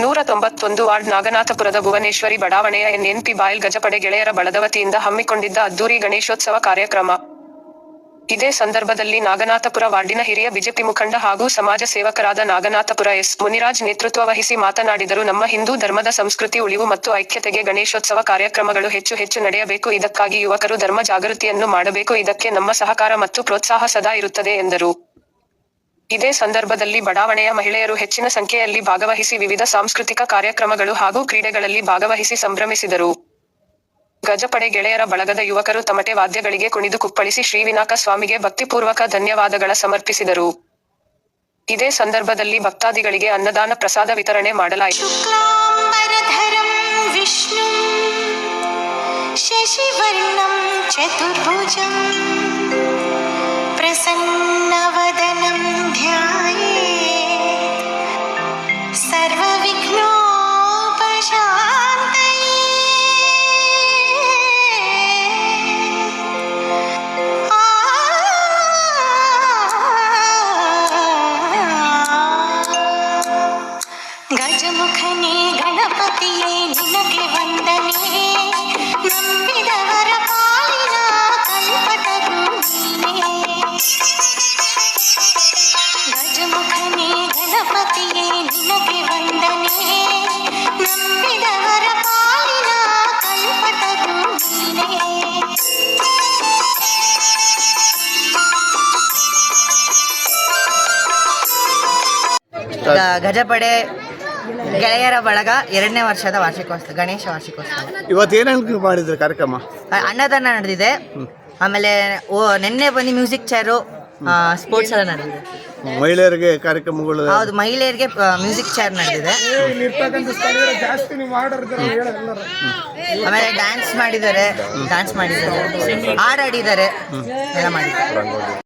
ನೂರ ತೊಂಬತ್ತೊಂದು ವಾರ್ಡ್ ನಾಗನಾಥಪುರದ ಭುವನೇಶ್ವರಿ ಬಡಾವಣೆಯ ಎನ್ಎನ್ಪಿ ಬಾಯಲ್ ಗಜಪಡೆ ಗೆಳೆಯರ ಬಳದವತಿಯಿಂದ ಹಮ್ಮಿಕೊಂಡಿದ್ದ ಅದ್ದೂರಿ ಗಣೇಶೋತ್ಸವ ಕಾರ್ಯಕ್ರಮ. ಇದೇ ಸಂದರ್ಭದಲ್ಲಿ ನಾಗನಾಥಪುರ ವಾರ್ಡಿನ ಹಿರಿಯ ಬಿಜೆಪಿ ಮುಖಂಡ ಹಾಗೂ ಸಮಾಜ ಸೇವಕರಾದ ನಾಗನಾಥಪುರ ಎಸ್ ಮುನಿರಾಜ್ ನೇತೃತ್ವ ವಹಿಸಿ ಮಾತನಾಡಿದರು, ನಮ್ಮ ಹಿಂದೂ ಧರ್ಮದ ಸಂಸ್ಕೃತಿ ಉಳಿವು ಮತ್ತು ಐಕ್ಯತೆಗೆ ಗಣೇಶೋತ್ಸವ ಕಾರ್ಯಕ್ರಮಗಳು ಹೆಚ್ಚು ಹೆಚ್ಚು ನಡೆಯಬೇಕು, ಇದಕ್ಕಾಗಿ ಯುವಕರು ಧರ್ಮ ಜಾಗೃತಿಯನ್ನು ಮಾಡಬೇಕು, ಇದಕ್ಕೆ ನಮ್ಮ ಸಹಕಾರ ಮತ್ತು ಪ್ರೋತ್ಸಾಹ ಸದಾ ಇರುತ್ತದೆ, ಎಂದರು. ಇದೇ ಸಂದರ್ಭದಲ್ಲಿ ಬಡಾವಣೆಯ ಮಹಿಳೆಯರು ಹೆಚ್ಚಿನ ಸಂಖ್ಯೆಯಲ್ಲಿ ಭಾಗವಹಿಸಿ ವಿವಿಧ ಸಾಂಸ್ಕೃತಿಕ ಕಾರ್ಯಕ್ರಮಗಳು ಹಾಗೂ ಕ್ರೀಡೆಗಳಲ್ಲಿ ಭಾಗವಹಿಸಿ ಸಂಭ್ರಮಿಸಿದರು. ಗಜಪಡೆ ಗೆಳೆಯರ ಬಳಗದ ಯುವಕರು ತಮಟೆ ವಾದ್ಯಗಳಿಗೆ ಕುಣಿದು ಕುಪ್ಪಳಿಸಿ ಶ್ರೀವಿನಾಕ ಸ್ವಾಮಿಗೆ ಭಕ್ತಿಪೂರ್ವಕ ಧನ್ಯವಾದಗಳ ಸಮರ್ಪಿಸಿದರು. ಇದೇ ಸಂದರ್ಭದಲ್ಲಿ ಭಕ್ತಾದಿಗಳಿಗೆ ಅನ್ನದಾನ ಪ್ರಸಾದ ವಿತರಣೆ ಮಾಡಲಾಯಿತು. ಶಶಿವರ್ಣಂ ಚತುರ್ಭುಜಂ, ಪ್ರಸನ್ನವ ಗಜಪಡೆ ಗೆಳೆಯರ ಬಳಗ ಎರಡನೇ ವರ್ಷದ ವಾರ್ಷಿಕೋತ್ಸವ ಗಣೇಶ ವಾರ್ಷಿಕೋತ್ಸವ. ಇವತ್ತು ಏನೇನು ಮಾಡಿದ್ರು ಕಾರ್ಯಕ್ರಮ? ಅನ್ನದಾನ ನಡೆದಿದೆ. ಆಮೇಲೆ ಓ ನಿನ್ನೆ ಬನ್ನಿ ಮ್ಯೂಸಿಕ್ ಚೇರು. ಸ್ಪೋರ್ಟ್ಸ್ ಎಲ್ಲ ನಡೆದಿದೆ. ಮಹಿಳೆಯರಿಗೆ ಕಾರ್ಯಕ್ರಮಗಳು ಹೌದು ಮಹಿಳೆಯರಿಗೆ ಮ್ಯೂಸಿಕ್ ಚೇರ್ ನಡೆದಿದೆ. ಆಮೇಲೆ ಡ್ಯಾನ್ಸ್ ಮಾಡಿದ್ದಾರೆ ಡ್ಯಾನ್ಸ್ ಮಾಡಿದ್ದಾರೆ ಹಾಡಾಡಿದ್ದಾರೆ ಎಲ್ಲ ಮಾಡಿದ್ದಾರೆ.